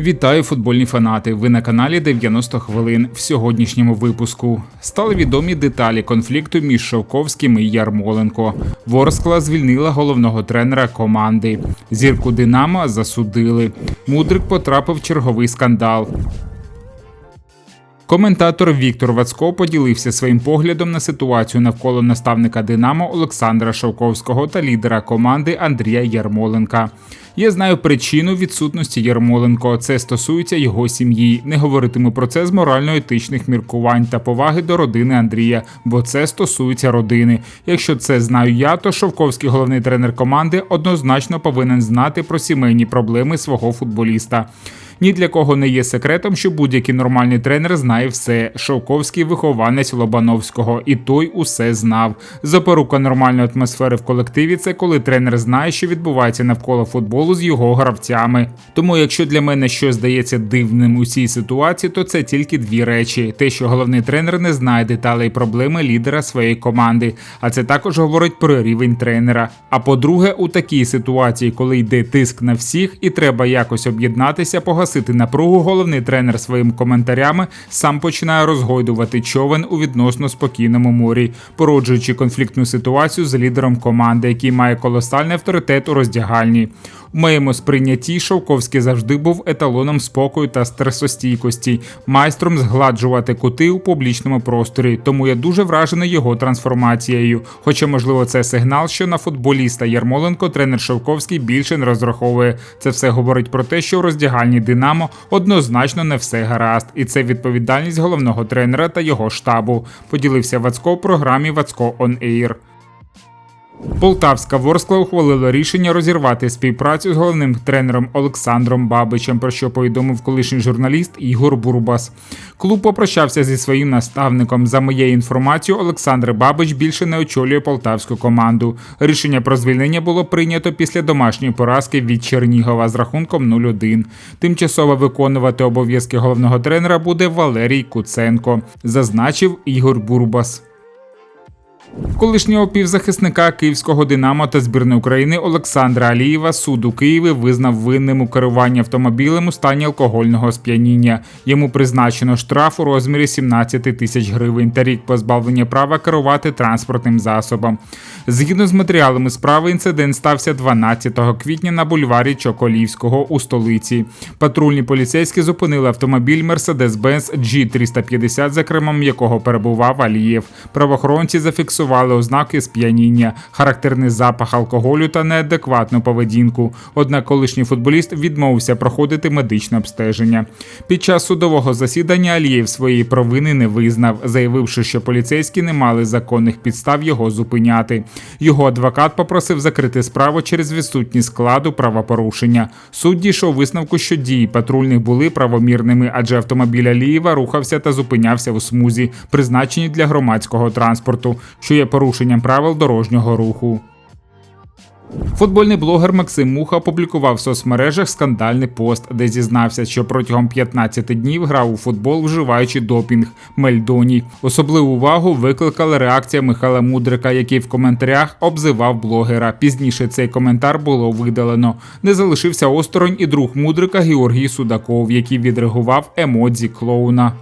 Вітаю футбольні фанати. Ви на каналі 90 хвилин. В сьогоднішньому випуску стали відомі деталі конфлікту між Шовковським і Ярмоленко. Ворскла звільнила головного тренера команди. Зірку Динамо засудили. Мудрик потрапив в черговий скандал. Коментатор Віктор Вацко поділився своїм поглядом на ситуацію навколо наставника Динамо Олександра Шовковського та лідера команди Андрія Ярмоленка. Я знаю причину відсутності Ярмоленко. Це стосується його сім'ї. Не говоритиму про це з морально-етичних міркувань та поваги до родини Андрія, бо це стосується родини. Якщо це знаю я, то Шовковський головний тренер команди однозначно повинен знати про сімейні проблеми свого футболіста. Ні для кого не є секретом, що будь-який нормальний тренер знає все. Шовковський вихованець Лобановського, і той усе знав. Запорука нормальної атмосфери в колективі це коли тренер знає, що відбувається навколо футболу з його гравцями. Тому, якщо для мене щось здається дивним у цій ситуації, то це тільки дві речі: те, що головний тренер не знає деталей проблеми лідера своєї команди, а це також говорить про рівень тренера. А по-друге, у такій ситуації, коли йде тиск на всіх і треба якось об'єднатися, погасити напругу, головний тренер своїми коментарями сам починає розгойдувати човен у відносно спокійному морі, породжуючи конфліктну ситуацію з лідером команди, який має колосальний авторитет у роздягальні. У моєму сприйнятті Шовковський завжди був еталоном спокою та стресостійкості, майстром згладжувати кути у публічному просторі. Тому я дуже вражений його трансформацією. Хоча, можливо, це сигнал, що на футболіста Ярмоленко тренер Шовковський більше не розраховує. Це все говорить про те, що у роздягальні Динамо однозначно не все гаразд, і це відповідальність головного тренера та його штабу. Поділився Вацко в програмі Вацко он Air. Полтавська Ворскла ухвалила рішення розірвати співпрацю з головним тренером Олександром Бабичем, про що повідомив колишній журналіст Ігор Бурбас. Клуб попрощався зі своїм наставником. За моєю інформацією, Олександр Бабич більше не очолює полтавську команду. Рішення про звільнення було прийнято після домашньої поразки від Чернігова з рахунком 0-1. Тимчасово виконувати обов'язки головного тренера буде Валерій Куценко, зазначив Ігор Бурбас. Колишнього півзахисника київського Динамо та збірної України Олександра Алієва суд у Києві визнав винним у керуванні автомобілем у стані алкогольного сп'яніння. Йому призначено штраф у розмірі 17 тисяч гривень та рік позбавлення права керувати транспортним засобом. Згідно з матеріалами справи, інцидент стався 12 квітня на бульварі Чоколівського у столиці. Патрульні поліцейські зупинили автомобіль Mercedes-Benz G350, за кермом якого перебував Алієв. Правоохоронці зафіксували ознаки сп'яніння, характерний запах алкоголю та неадекватну поведінку. Однак колишній футболіст відмовився проходити медичне обстеження. Під час судового засідання Алієв своєї провини не визнав, заявивши, що поліцейські не мали законних підстав його зупиняти. Його адвокат попросив закрити справу через відсутність складу правопорушення. Суд дійшов висновку, що дії патрульних були правомірними, адже автомобіль Алієва рухався та зупинявся у смузі, призначеній для громадського транспорту, що є порушенням правил дорожнього руху. Футбольний блогер Максим Муха опублікував в соцмережах скандальний пост, де зізнався, що протягом 15 днів грав у футбол, вживаючи допінг Мельдоній. Особливу увагу викликала реакція Михайла Мудрика, який в коментарях обзивав блогера. Пізніше цей коментар було видалено. Не залишився осторонь і друг Мудрика Георгій Судаков, який відреагував емодзі клоуна.